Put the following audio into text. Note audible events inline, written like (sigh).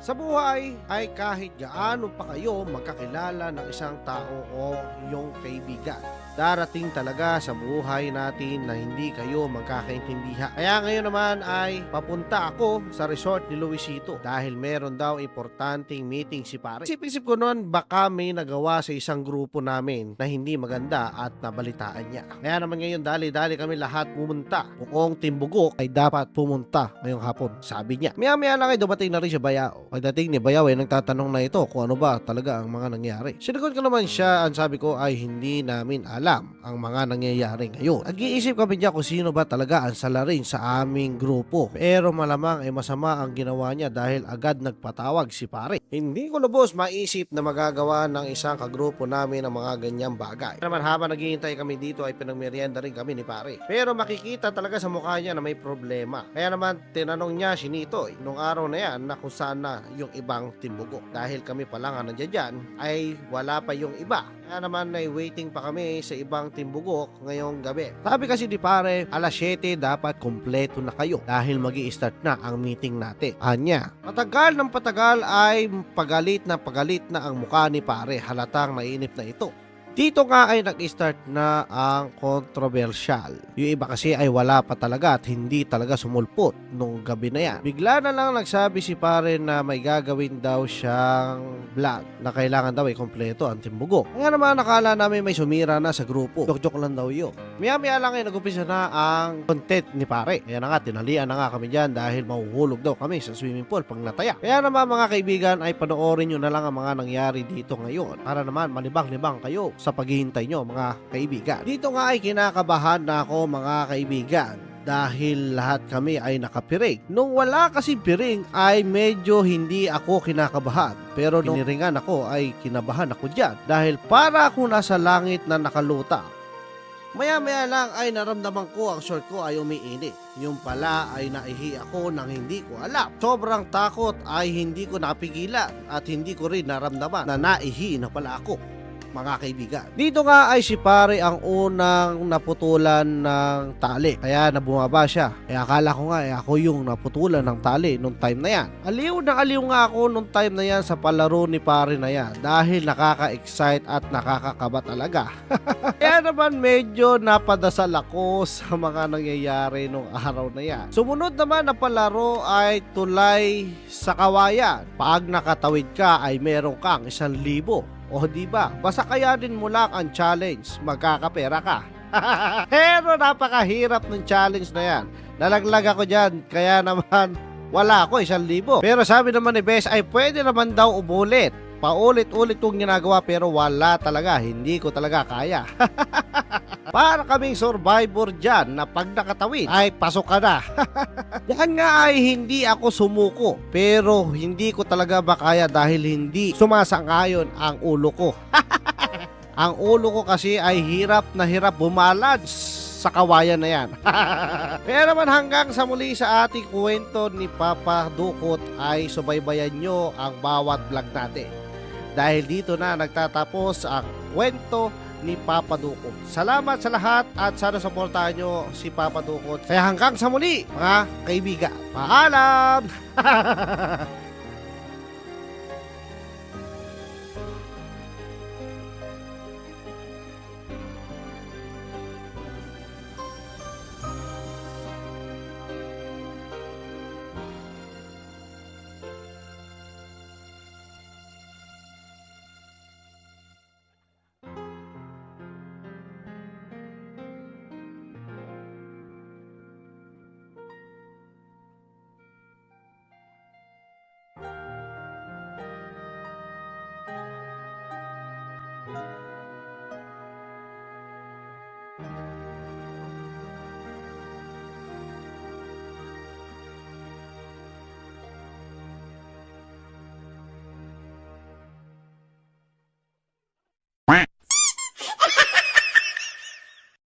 Sa buhay ay kahit gaano pa kayo magkakilala ng isang tao o iyong kaibigan. Darating talaga sa buhay natin na hindi kayo magkakaintindihan. Kaya ngayon naman ay papunta ako sa resort ni Luisito dahil meron daw importanteng meeting si pare. Isip-isip ko noon baka may nagawa sa isang grupo namin na hindi maganda at nabalitaan niya. Kaya naman ngayon dali-dali kami lahat pumunta. Buong timbugok ay dapat pumunta ngayong hapon. Sabi niya. Maya-maya lang ay dumating na rin si Bayao. Pagdating ni Bayao ay nagtatanong na ito kung ano ba talaga ang mga nangyari. Sinagot ko naman siya, ang sabi ko ay hindi namin alam ang mga nangyayari ngayon. Nag-iisip kami diyan kung sino ba talaga ang salarin sa aming grupo. Pero malamang ay masama ang ginawa niya dahil agad nagpatawag si pare. Hindi ko lubos maisip na magagawa ng isang kagrupo namin ang mga ganyang bagay. Naman habang naghihintay kami dito ay pinagmerienda rin kami ni pare. Pero makikita talaga sa mukha niya na may problema. Kaya naman tinanong niya si Nitoy nung araw na yan na kung saan na yung ibang timbugo. Dahil kami pa lang ang nandiyan ay wala pa yung iba. Kaya naman ay waiting pa kami sa ibang timbugok ngayong gabi. Sabi kasi di pare, alas 7 dapat kompleto na kayo dahil mag start na ang meeting natin. Anya, patagal ng patagal ay pagalit na pagalit na ang mukha ni pare. Halatang mainip na ito. Dito nga ay nag-start na ang controversial. Yung iba kasi ay wala pa talaga at hindi talaga sumulpot nung gabi na yan. Bigla na lang nagsabi si pare na may gagawin daw siyang vlog na kailangan daw ay kompleto ang timbugok. Kaya naman nakala namin may sumira na sa grupo. Joke-joke lang daw yun. Maya-maya lang ay nag-umpisa na ang content ni pare. Kaya na nga, tinalian na nga kami dyan dahil mahuhulog daw kami sa swimming pool pag nataya. Kaya naman mga kaibigan ay panoorin nyo na lang ang mga nangyari dito ngayon para naman malibang-libang kayo sa paghihintay nyo mga kaibigan. Dito nga ay kinakabahan na ako mga kaibigan dahil lahat kami ay nakapiring. Nung wala kasi piring ay medyo hindi ako kinakabahan. Pero nung niringan ako ay kinabahan ako dyan dahil para ako nasa langit na nakaluta. Maya-maya lang ay naramdaman ko ang short ko ay umiinit. Yung pala ay naihi ako nang hindi ko alam. Sobrang takot ay hindi ko napigilan at hindi ko rin naramdaman na naihi na pala ako mga kaibigan. Dito nga ay si pare ang unang naputulan ng tali. Kaya nabumaba siya. Kaya akala ko nga eh, ako yung naputulan ng tali nung time na yan. Aliw na aliw nga ako nung time na yan sa palaro ni pare na yan. Dahil nakaka-excite at nakakakaba talaga. (laughs) Kaya naman medyo napadasal ako sa mga nangyayari nung araw na yan. Sumunod naman na palaro ay tulay sa kawayan. Pag nakatawid ka ay meron kang isang libo. O di ba? Basta kayanin mo lang ang challenge, magkakapera ka. (laughs) Pero napakahirap ng challenge na yan. Nalaglag ako dyan, kaya naman (laughs) wala ako isang libo. Pero sabi naman ni Bes ay pwede naman daw umulit. Paulit-ulit kong ginagawa pero wala talaga. Hindi ko talaga kaya. (laughs) Para kaming survivor dyan na pag nakatawid ay pasok ka na. (laughs) Yan nga ay hindi ako sumuko pero hindi ko talaga makaya dahil hindi sumasangayon ang ulo ko. (laughs) ang ulo ko kasi ay hirap na hirap bumalance sa kawayan na yan. (laughs) Pero naman hanggang sa muli sa ating kwento ni Papa Dukot ay subaybayan nyo ang bawat vlog natin. Dahil dito na nagtatapos ang kwento ni Papa Dukot. Salamat sa lahat at sana suportahan nyo si Papa Dukot. Kaya hanggang sa muli mga kaibigan. Paalam! (laughs)